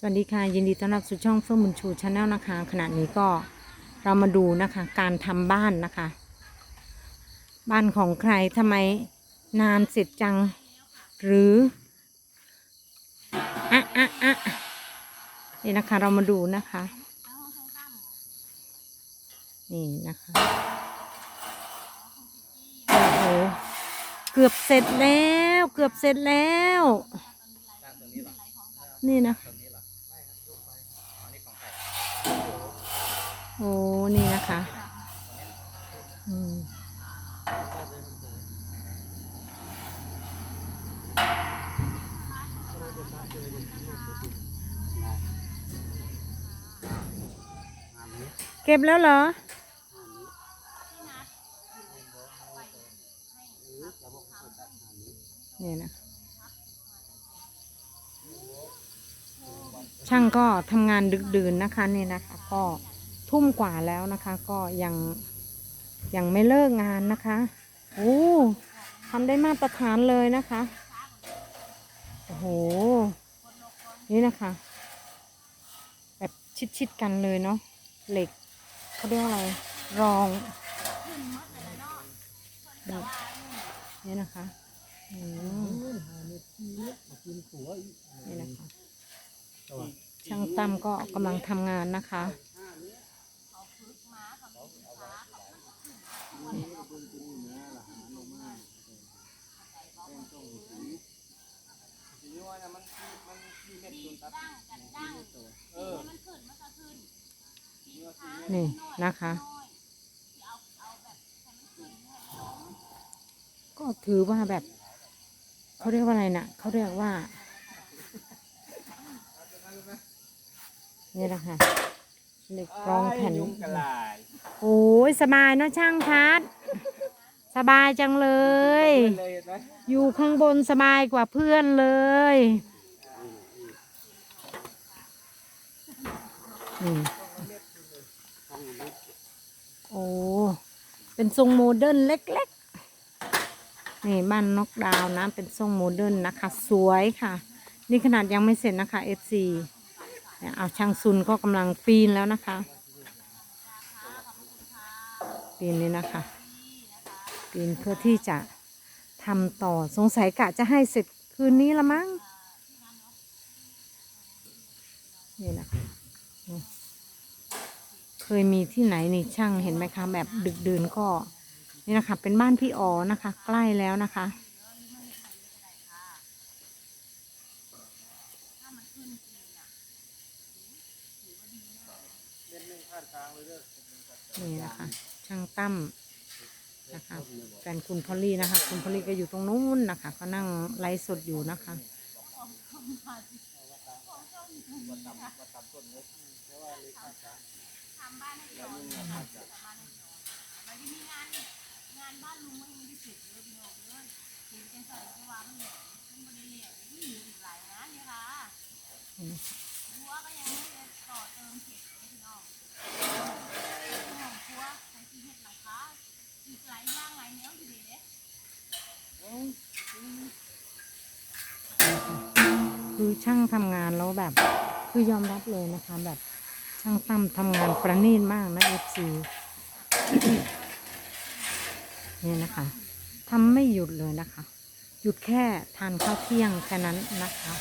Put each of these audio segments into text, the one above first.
สวัสดีค่ะ ยินดีต้อนรับสู่ช่องเฟื่องบุญชูชาแนลนะคะ ขณะนี้ก็เรามาดูนะคะ การทำบ้านนะคะ บ้านของใครทำไมนานเสร็จจังหรืออะอะอะนี่นะคะ เรามาดูนะคะ นี่นะคะโอ้โหเกือบเสร็จแล้ว เกือบเสร็จแล้ว นี่นะ โอ้ นี่ะคะอืมเก็บแล้วเหรอนี่นะช่างก็ทำงานดึกดื่นนะคะนี่นะคะก็ ทุ่มกว่าแล้วนะคะ ก็ยังยังไม่เลิกงานนะคะ โอ้ทำได้มาตรฐานเลยนะคะ โอ้โห นี่นะคะ แบบชิดๆกันเลยเนาะ เหล็กเขาเรียกว่าอะไร รองแบบนี่นะคะอืมนี่นะคะ ช่างตั้มก็กำลังทำงานนะคะ นี่นะคะ ก็ถือว่าแบบเขาเรียกว่าอะไรนะเขาเรียกว่า นี่แหละค่ะเหล็กรองแผ่นยุ่งกระลายโอ้ยสบายเนอะช่างพัด สบายจังเลยเลยเห็นไหมอยู่ข้างบนสบายกว่าเพื่อนเลย นี่โอ้เป็นทรงโมเดิร์นเล็กๆ นี่บ้านนกดาวนะ เป็นทรงโมเดิร์นนะคะ สวยค่ะ นี่ขนาดยังไม่เสร็จนะคะ FC เนี่ยเอาช่างซุนก็กำลังปีนแล้วนะคะ ปีนนี่นะคะ ปีนเพื่อที่จะทำต่อสงสัยกะจะให้เสร็จคืนนี้ละมั้งนี่นะคะ เคยมีที่ไหนนี่ช่างเห็นไหมคะ แบบดึกดื่นก็นี่นะคะ เป็นบ้านพี่อ๋อนะคะ ใกล้แล้วนะคะนี่นะคะ ช่างตั้มนะคะแฟนคุณพอลลี่นะคะ คุณพอลลี่ก็อยู่ตรงนู้นนะคะก็นั่งไลฟ์สดอยู่นะคะำบ้านให้ย้อนทำบ้านให้ย้อนมันจะมีงานงานบ้านลุงมันยังไม่เสร็จเลยพี่น้องเลยเห็นเป็นสายสว่างเหนื่ยมันบันไดเวณที่อยู่อีกหลายงานเลยค่ะรั้วก็ยังไม่ได้ต่อเติมเสร็จเลยพี่น้องของครัวใช้ที่เห็ดหลังคาอีกหลายย่างหลายเนี้ยอยู่ดีเด้คือช่างทำงานแล้วแบบ คือยอมรับเลยนะคะแบบ ช่างตั้มทำงานประณีตมากนะเอฟซีนี่นะคะทำไม่หยุดเลยนะคะ หยุดแค่ทานข้าวเที่ยงแค่นั้นนะคะ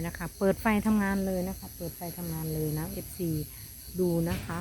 เนี่ยนะคะ เปิดไฟทำงานเลยนะคะ เปิดไฟทำงานเลยนะ FC ดูนะคะ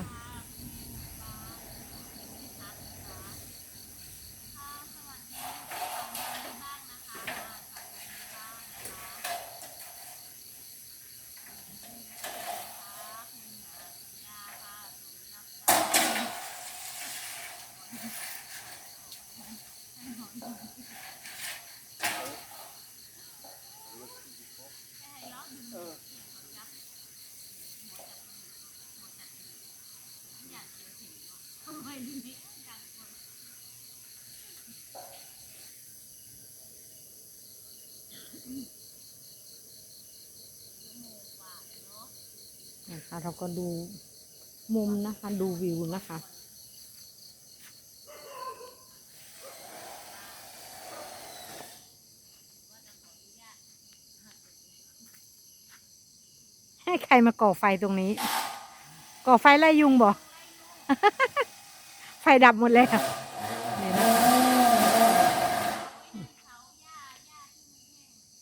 นะคะเราก็ดูมุมนะคะ ดูวิวนะคะให้ใครมาก่อไฟตรงนี้ ก่อไฟไล่ยุงบ่ไฟดับหมดเลยค่ะนี่นะ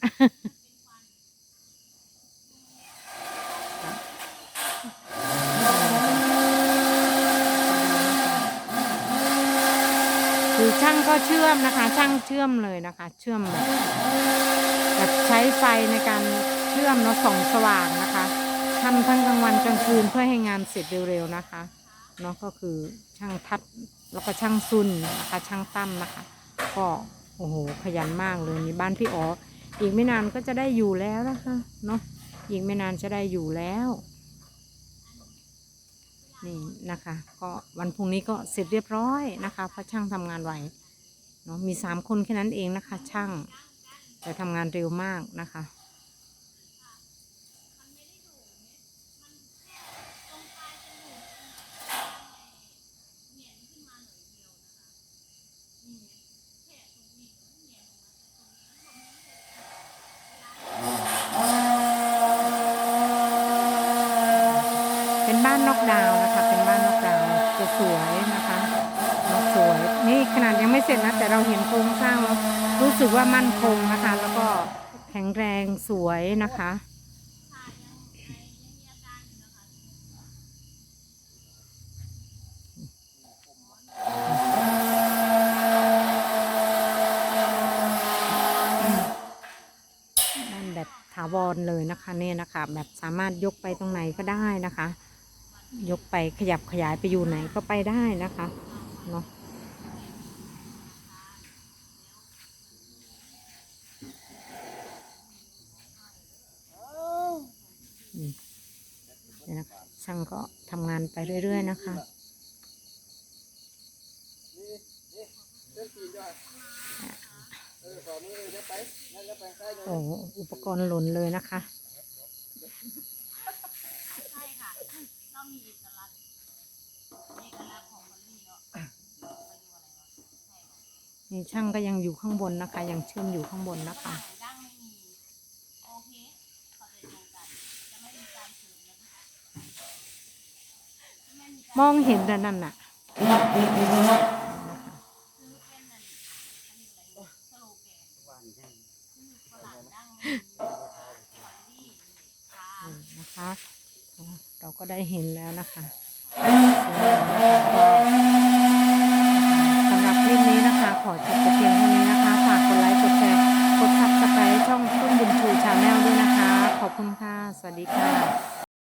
คะ คือช่างก็เชื่อมนะคะ ช่างเชื่อมเลยนะคะ เชื่อมแบบแบบใช้ไฟในการเชื่อมเนาะส่องสว่างนะคะทำทั้งกลางวันกลางคืนเพื่อให้งานเสร็จเร็วๆนะคะเนาะก็คือช่างทัดแล้วก็ช่างซุนนะคะช่างตั้มนะคะ ก็โอ้โหขยันมากเลยนี่บ้านพี่อ๋อ อีกไม่นานก็จะได้อยู่แล้วนะคะเนาะอีกไม่นานจะได้อยู่แล้วนี่นะคะก็วันพรุ่งนี้ก็เสร็จเรียบร้อยนะคะเพราะช่างทำงานไวเนาะมีสามคนแค่นั้นเองนะคะ ช่างแต่ทำงานเร็วมากนะคะานนอกดาวนะคะ เป็นบ้านนอกดาวจะสวยนะคะนสวย นี่ขนาดยังไม่เสร็จนะ แต่เราเห็นโครงสร้างแล้วรู้สึกว่ามั่นคงนะคะ แล้วก็แข็งแรงสวยนะคะนั่นแบบถาวรเลยนะคะเนี่ยนะคะ แบบสามารถยกไปตรงไหนก็ได้นะคะ ยกไปขยับขยายไปอยู่ไหนก็ไปได้นะคะเนาะเนี่ยนะคะช่างก็ทำงานไปเรื่อย ๆ นะคะโอ้อุปกรณ์หล่นเลยนะคะ นี่ช่างก็ยังอยู่ข้างบนนะคะ ยังเชื่อมอยู่ข้างบนนะคะมองเห็นแต่นั่นน่ะนะคะ เราก็ได้เห็นแล้วนะคะสำหรับคลิปนี้นะคะ ขอจบแต่เพียงเท่านี้นะคะ ฝากกดไลค์ กดแชร์ กดซับสไครต์ช่องตุ้มบุญชูชาแนลด้วยนะคะ ขอบคุณค่ะ สวัสดีค่ะ